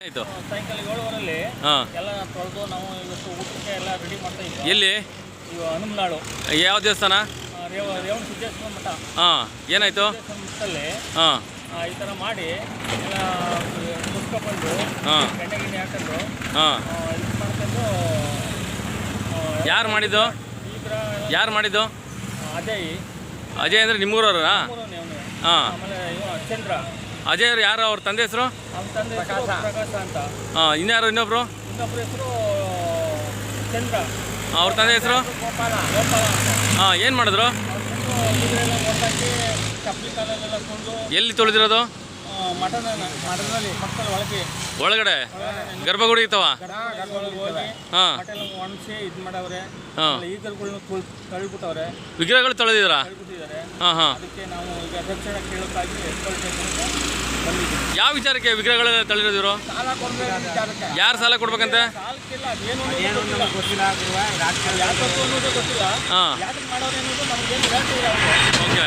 ಆಯ್ತು ಸಾಯಂಕಾಲ ಏಳುವರೆಲ್ಲಿ ಹಾಂ. ಎಲ್ಲ ತೊಳೆದು ನಾವು ಇವತ್ತು ಊಟಕ್ಕೆ ಎಲ್ಲ ರೆಡಿ ಮಾಡ್ತಾ ಇದ್ವಿ ಎಲ್ಲಿ? ಇವು ಹನುಮನಾಳು. ಯಾವ ದೇವಸ್ಥಾನ? ಆ, ರೇವ ರೇವಣ ಸಿದ್ದೇಶ್ವರ ಮಠ. ಹಾಂ ಏನಾಯ್ತು? ಸಿದ್ದೇಶ್ವರ ಮಠದಲ್ಲಿ ಹಾಂ. ಆ, ಈ ಥರ ಮಾಡಿ ಎಲ್ಲ ಹಾಂ. ಎಣ್ಣೆ ಗಿಣ್ಣೆ ಹಾಕೊಂಡು ಹಾಂ. ಇದು ಮಾಡ್ಕೊಂಡು ಯಾರು ಮಾಡಿದ್ದು? ಯಾರು ಮಾಡಿದ್ದು? ಅಜಯ್. ಅಜಯ್ ಅಂದ್ರೆ ನಿಮ್ಮೂರವ್ರಾ ಮೂರನೇ ಅವನು. ಹಾಂ. ಆಮೇಲೆ ಇವ ಚಂದ್ರ. ಅಜಯ್ ಅವ್ರು ಯಾರು? ಅವ್ರ ತಂದೆ ಹೆಸರು? ಅವನ ತಂದೆ ಹೆಸರು ಪ್ರಕಾಶ. ಅಂತ. ಹಾಂ ಇನ್ಯಾರು ಇನ್ನೊಬ್ರು? ಇನ್ನೊಬ್ಬರ ಹೆಸರು ಚಂದ್ರ. ಅವ್ರ ತಂದೆ ಹೆಸರು? ಗೋಪಾಲ ಗೋಪಾಲ. ಅಂತ ಹಾಂ ಏನು ಮಾಡಿದ್ರು? ಅವ್ರು ಚಪ್ಪಲಿ ಕಾಲಲ್ಲೆಲ್ಲ ಎಲ್ಲಿ ತೊಳೆದಿರೋದು? ಮಟನ್ ಮಟನಲ್ಲಿ ಮಕ್ಕಳ ಒಳಗೆ. ಒಳಗಡೆ? ಗರ್ಭಗುಡಿ ಇತ್ತವ? ಹೋಗಿ ಹಾಂ. ಮಟನ್ ಒಣಸಿ ಇದು ಮಾಡವ್ರೆ. ಹಾಂ. ಈಗಲ್ಗಳ್ನ ತಳ್ಬಿಟ್ಟವ್ರೆ ವಿಗ್ರಹಗಳು ತಳ್ಬಿಟ್ಟಿದ್ದಾರೆ ಹಾಂ ಹಾಂ. ಅದಕ್ಕೆ ನಾವು ಈಗ ರಕ್ಷಣೆ ಕೇಳೋಕ್ಕಾಗಿ ಎಸ್ಕೊಳ್ಬೇಕು ಅಂತ ಯಾವ ವಿಚಾರಕ್ಕೆ ವಿಗ್ರಹಗಳೆಲ್ಲ ತಳ್ಳಿರೋದಿರು ಸಾಲ ಕೊಡಬೇಕು ವಿಚಾರಕ್ಕೆ. ಯಾರು ಸಾಲ ಕೊಡ್ಬೇಕಂತೆ? ಹಾ. ಓಕೆ.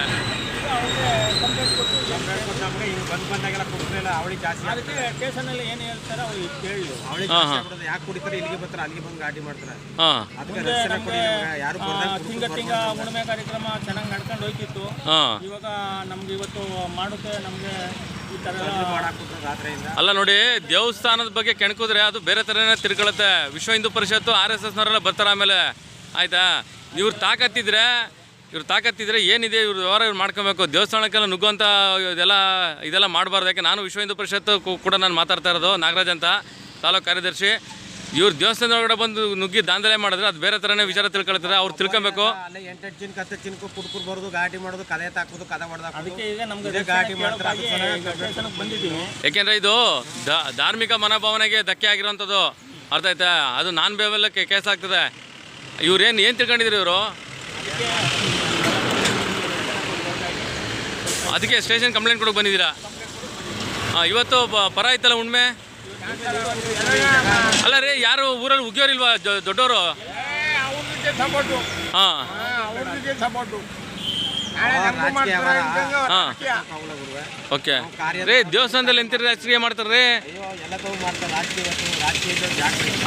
ಈಗ ಅವ್ರಿಗೆ ಕಂಪ್ಲೇಂಟ್ ಕೊಟ್ಟು ಹಿಂಗ್ ಬಂದ್ ಬಂದಾಗೆಲ್ಲ ಕುಡಿಸ್ಲಿಲ್ಲ ಅವಳಿಗೆ ಜಾಸ್ತಿ ಅದಕ್ಕೆ ಸ್ಟೇಷನಲ್ಲಿ ಏನು ಹೇಳ್ತಾರೆ ಅವ್ರಿಗೆ ಕೇಳಿ. ಅವಳಿ ಜಾಸ್ತಿ ಹಾ. ಆಗ್ಬಿಡುತ್ತೆ ಯಾಕೆ ಕುಡಿತಾರೆ ಇಲ್ಲಿಗೆ ಬರ್ತಾರೆ ಅಲ್ಲಿಗೆ ಬಂದು ಗಾಡಿ ಮಾಡ್ತಾರೆ. ಹಾಂ. ಅದಕ್ಕೆ ನಮಗೆ ಕೊಡಿ ಯಾರು ತಿಂಗ ತಿಂಗ ಉಣಮೆ ಕಾರ್ಯಕ್ರಮ ಚೆನ್ನಾಗಿ ನಡ್ಕೊಂಡು ಹೋಯ್ತಿತ್ತು. ಹಾಂ. ಇವಾಗ ನಮ್ಗೆ ಇವತ್ತು ಮಾಡೋಕೆ ನಮಗೆ ಅಲ್ಲ ನೋಡಿ ದೇವಸ್ಥಾನದ ಬಗ್ಗೆ ಕೆಣಕುದ್ರೆ ಅದು ಬೇರೆ ತರನೇ ತಿರ್ಕೊಳತ್ತೆ. ವಿಶ್ವ ಹಿಂದೂ ಪರಿಷತ್ತು ಆರ್ ಎಸ್ ಎಸ್ನವರೆಲ್ಲ ಬರ್ತಾರೆ ಆಮೇಲೆ. ಆಯ್ತಾ? ಇವ್ರು ತಾಕತ್ತಿದ್ರೆ ಇವ್ರು ತಾಕತ್ತಿದ್ರೆ ಏನಿದೆ ಇವ್ರು ವ್ಯವಹಾರ ಇವ್ರು ಮಾಡ್ಕೊಬೇಕು. ದೇವಸ್ಥಾನಕ್ಕೆಲ್ಲ ನುಗ್ಗುವಂಥ ಇದೆಲ್ಲ ಇದೆಲ್ಲ ಮಾಡಬಾರ್ದು. ಯಾಕೆ ನಾನು ವಿಶ್ವ ಹಿಂದೂ ಪರಿಷತ್ ಕೂಡ ನಾನು ಮಾತಾಡ್ತಾ ಇರೋದು ನಾಗರಾಜ್ ಅಂತ ತಾಲೂಕು ಕಾರ್ಯದರ್ಶಿ. ಇವ್ರು ದೇವಸ್ಥಾನದೊಳಗಡೆ ಬಂದು ನುಗ್ಗಿ ದಾಂಧಲೆ ಮಾಡಿದ್ರೆ ಅದು ಬೇರೆ ಥರನೇ ವಿಚಾರ ತಿಳ್ಕೊಳ್ತಾರೆ ಅವ್ರು ತಿಳ್ಕೊಬೇಕು. ಅಲ್ಲೇ ಎಂಟೆಂಟು ಚಿನ್ಕ ಹತ್ತು ಚಿನ್ಕು ಕುಡ್ಕುರ್ ಬರೋದು ಗಾಡಿ ಮಾಡೋದು ಕಲೆ ತಾಕೋದು ಕದ ಹೊಡೆದಾಕೋದು. ಅದಕ್ಕೆ ಈಗ ನಮ್ಗೆ ಗಾಡಿ ಮಾಡ್ತಾರೆ, ಅದು ಚೆನ್ನಾಗಿ ಸ್ಟೇಷನ್ಗೆ ಬಂದಿದ್ದೀವಿ. ಯಾಕೆಂದರೆ ಇದು ಧಾರ್ಮಿಕ ಮನೋಭಾವನೆಗೆ ಧಕ್ಕೆ ಆಗಿರೋಂಥದ್ದು ಅರ್ಥ ಆಯ್ತಾ? ಅದು ನಾನ್ ಬೇವೆಲ್ಲಕ್ಕೆ ಕೇಸ್ ಆಗ್ತದೆ. ಇವ್ರೇನು ಏನು ತಿಳ್ಕೊಂಡಿದ್ರು ಇವರು? ಅದಕ್ಕೆ ಸ್ಟೇಷನ್ ಕಂಪ್ಲೇಂಟ್ ಕೊಡೋಕೆ ಬಂದಿದ್ದೀರಾ? ಹಾಂ ಇವತ್ತು ಪರ ಆಯ್ತಲ್ಲ ಉಣ್ಮೆ? ಅಲ್ಲ ರೀ, ಯಾರು ಊರಲ್ಲಿ ಉಗಿಯೋರಿಲ್ವಾ ದೊಡ್ಡವರು ಹಾಂ. ಹಾಂ. ಓಕೆ. ರೀ, ದೇವಸ್ಥಾನದಲ್ಲಿ ಎಂತಿರ ರಾಜಕೀಯ ಮಾಡ್ತಾರೆ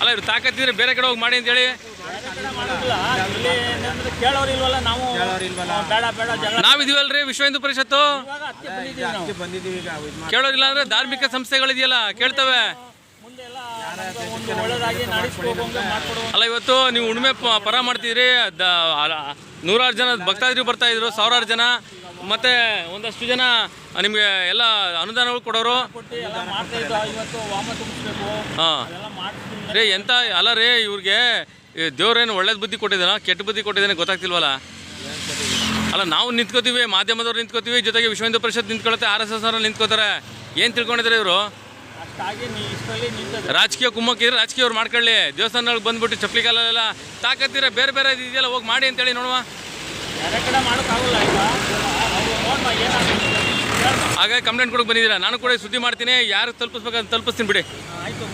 ಅಲ್ಲ, ಇವ್ರು ತಾಕತ್ತಿದ್ರೆ ಬೇರೆ ಕಡೆ ಹೋಗಿ ಮಾಡಿ ಅಂತೇಳಿ. ಮಾಡೋದಿಲ್ಲ. ಇಲ್ಲಿ ಏನಂದ್ರೆ ಕೇಳೋರು ಇಲ್ವಲ್ಲ ನಾವು ಕೇಳೋರು ಇಲ್ವಲ್ಲ. ಬೇಡ ಬೇಡ ಜಗಳ. ನಾವಿದೀವಲ್ರಿ ವಿಶ್ವ ಹಿಂದೂ ಪರಿಷತ್ತು ಬಂದಿದ್ದೀವಿ ಈಗ ಇದು ಮಾಡಿ ಕೇಳೋರಿಲ್ಲ ಅಂದ್ರೆ ಧಾರ್ಮಿಕ ಸಂಸ್ಥೆಗಳಿದೆಯಲ್ಲ ಕೇಳ್ತವೆ. ಒಂದು ಒಳ್ಳೆದಾಗಿ ಅಲ್ಲ ಇವತ್ತು ನೀವು ಉಣ್ಮೆ ಪ- ಪರ ಮಾಡ್ತಿದ್ರಿ. ದ- ಅಲ್ಲ, ನೂರಾರು ಜನ ಭಕ್ತಾದಿರು ಬರ್ತಾ ಇದ್ರು ಸಾವಿರಾರು ಜನ. ಮತ್ತೆ ಒಂದಷ್ಟು ಜನ ನಿಮಗೆ ಎಲ್ಲ ಅನುದಾನಗಳು ಕೊಡೋರು. ಕೊಟ್ಟು ಎಲ್ಲ ಮಾಡ್ತಾ ಇದ್ದ ಇವತ್ತು ವಾಮ ತುಂಬಿಸ್ಬೇಕು. ಹಾಂ. ಅದೆಲ್ಲ ಮಾಡ್ತೀನಿ ರೀ ಎಂತ ಅಲ್ಲ ರೀ ಇವ್ರಿಗೆ ಈ ದೇವ್ರೇನು ಒಳ್ಳೇದು ಬುದ್ಧಿ ಕೊಟ್ಟಿದ್ದಾನ? ಕೆಟ್ಟ ಬುದ್ಧಿ ಕೊಟ್ಟಿದ್ದಾನೆ ಗೊತ್ತಾಗ್ತಿಲ್ವಲ್ಲ? ಅಲ್ಲ ನಾವು ನಿಂತ್ಕೋತೀವಿ ಮಾಧ್ಯಮದವ್ರು ನಿಂತ್ಕೋತೀವಿ ಜೊತೆಗೆ ವಿಶ್ವ ಹಿಂದೂ ಪರಿಷತ್ ನಿಂತ್ಕೊಳುತ್ತೆ ಆರ್ ಎಸ್ ಎಸ್ ಅವ್ರು ನಿಂತ್ಕೋತಾರೆ. ಏನು ತಿಳ್ಕೊಂಡಿದ್ದಾರೆ ಇವರು? ರಾಜಕೀಯ ಕುಮ್ಮಕ್ಕಿದ್ರೆ ರಾಜಕೀಯ ಅವ್ರು ಮಾಡ್ಕೊಳ್ಳಿ. ದೇವಸ್ಥಾನಗಳಿಗೆ ಬಂದ್ಬಿಟ್ಟು ಚಪ್ಪಲಿ ಕಾಲೆಲ್ಲ ತಾಕತ್ತಿರ ಬೇರೆ ಬೇರೆ ಇದೆಯಲ್ಲ ಹೋಗಿ ಮಾಡಿ ಅಂತೇಳಿ ನೋಡುವ. ಹಾಗಾಗಿ ಕಂಪ್ಲೇಂಟ್ ಕೊಡಕ್ಕೆ ಬಂದಿದ್ದೀರಾ? ನಾನು ಕೂಡ ಸುದ್ದಿ ಮಾಡ್ತೀನಿ. ಯಾರು ತಲುಪಿಸ್ಬೇಕಂತ ತಲುಪಿಸ್ತೀನಿ ಬಿಡಿ. ಆಯ್ತು